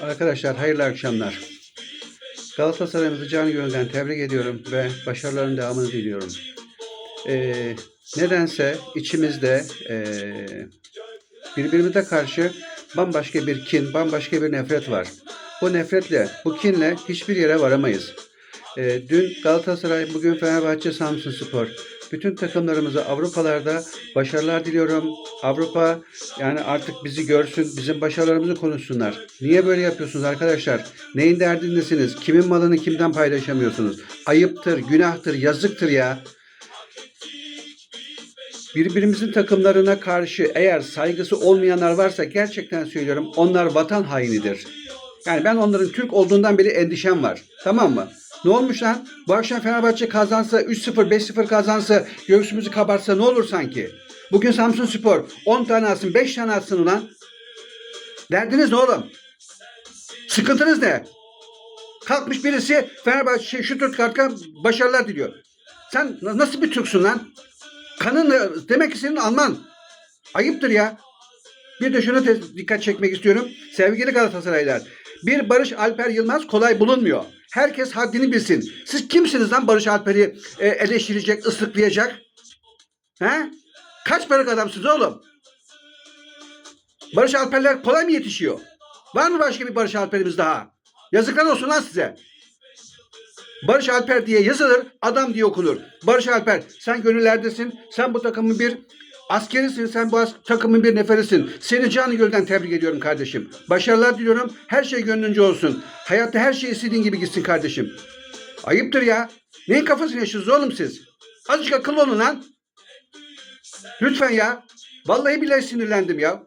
Arkadaşlar hayırlı akşamlar. Galatasaray'ımızı canı gönülden tebrik ediyorum ve başarıların devamını diliyorum. Ee, nedense içimizde ee, birbirimize karşı bambaşka bir kin, bambaşka bir nefret var. Bu nefretle, bu kinle hiçbir yere varamayız. Ee, dün Galatasaray, bugün Fenerbahçe, Samsun Spor. Bütün takımlarımıza Avrupalarda başarılar diliyorum. Avrupa yani artık bizi görsün, bizim başarılarımızı konuşsunlar. Niye böyle yapıyorsunuz arkadaşlar? Neyin derdindesiniz? Kimin malını kimden paylaşamıyorsunuz? Ayıptır, günahtır, yazıktır ya. Birbirimizin takımlarına karşı eğer saygısı olmayanlar varsa gerçekten söylüyorum onlar vatan hainidir. Yani ben onların Türk olduğundan beri endişem var. Tamam mı? Ne olmuş lan? Bu akşam Fenerbahçe kazansa, 3-0, 5-0 kazansa, göğsümüzü kabarsa ne olur sanki? Bugün Samsun Spor 10 tane atsın, 5 tane atsın ulan. Derdiniz ne oğlum? Sıkıntınız ne? Kalkmış birisi Fenerbahçe şu Stuttgart'a başarılar diliyor. Sen na- nasıl bir Türksün lan? Kanın demek ki senin Alman. Ayıptır ya. Bir de şuna dikkat çekmek istiyorum. Sevgili Galatasaraylılar. Bir Barış Alper Yılmaz kolay bulunmuyor. Herkes haddini bilsin. Siz kimsiniz lan Barış Alper'i e, eleştirecek, ıslıklayacak? He? Kaç paralık adamsınız oğlum? Barış Alperler kolay mı yetişiyor? Var mı başka bir Barış Alper'imiz daha? Yazıklar olsun lan size. Barış Alper diye yazılır, adam diye okunur. Barış Alper, sen gönüllerdesin. Sen bu takımın bir askerisin. Sen bu takımın bir neferisin. Seni canı gölden tebrik ediyorum kardeşim. Başarılar diliyorum. Her şey gönlünce olsun. Hayatta her şey istediğin gibi gitsin kardeşim. Ayıptır ya. Neyin kafasını yaşıyorsunuz oğlum siz? Azıcık akıllı olun lan. Lütfen ya. Vallahi billahi sinirlendim ya.